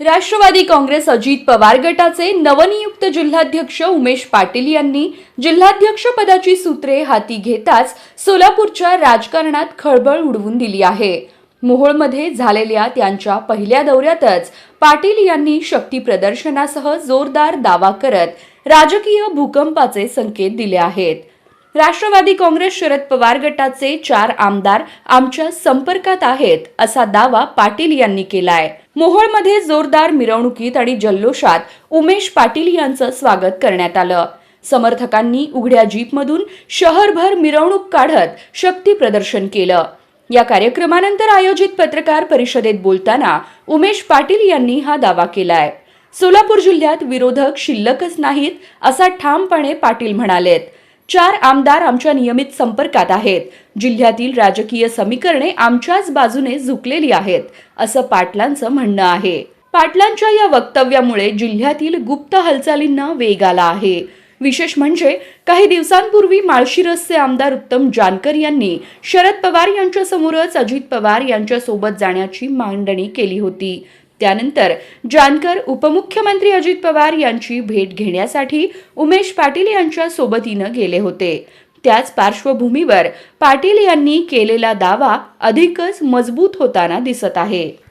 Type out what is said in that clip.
राष्ट्रवादी काँग्रेस अजित पवार गटाचे नवनियुक्त जिल्हाध्यक्ष उमेश पाटील यांनी जिल्हाध्यक्ष पदाची सूत्रे हाती घेताच सोलापूरच्या राजकारणात खळबळ उडवून दिली आहे. मोहोळमध्ये झालेल्या त्यांच्या पहिल्या दौऱ्यातच पाटील यांनी शक्ती प्रदर्शनासह जोरदार दावा करत राजकीय भूकंपाचे संकेत दिले आहेत. राष्ट्रवादी काँग्रेस शरद पवार गटाचे चार आमदार आमच्या संपर्कात आहेत असा दावा पाटील यांनी केलाय. मोहोळमध्ये जोरदार मिरवणुकीत आणि जल्लोषात उमेश पाटील यांचं स्वागत करण्यात आलं. समर्थकांनी उघड्या जीपमधून शहरभर मिरवणूक काढत शक्ती प्रदर्शन केलं. या कार्यक्रमानंतर आयोजित पत्रकार परिषदेत बोलताना उमेश पाटील यांनी हा दावा केलाय. सोलापूर जिल्ह्यात विरोधक शिल्लकच नाहीत असा ठामपणे पाटील म्हणालेत. चार आमदार आमच्या नियमित संपर्कात आहेत. जिल्ह्यातील राजकीय समीकरणे आमच्याच बाजूने झुकलेली आहेत असं पाटलांचं म्हणणं आहे. पाटलांच्या या वक्तव्यामुळे जिल्ह्यातील गुप्त हालचालींना वेग आला आहे. विशेष म्हणजे काही दिवसांपूर्वी माळशिरसचे आमदार उत्तम जानकर यांनी शरद पवार यांच्यासमोरच अजित पवार यांच्यासोबत जाण्याची मांडणी केली होती. त्यानंतर जानकर उपमुख्यमंत्री अजित पवार यांची भेट घेण्यासाठी उमेश पाटील यांच्या सोबतीनं गेले होते. त्याच पार्श्वभूमीवर पाटील यांनी केलेला दावा अधिकच मजबूत होताना दिसत आहे.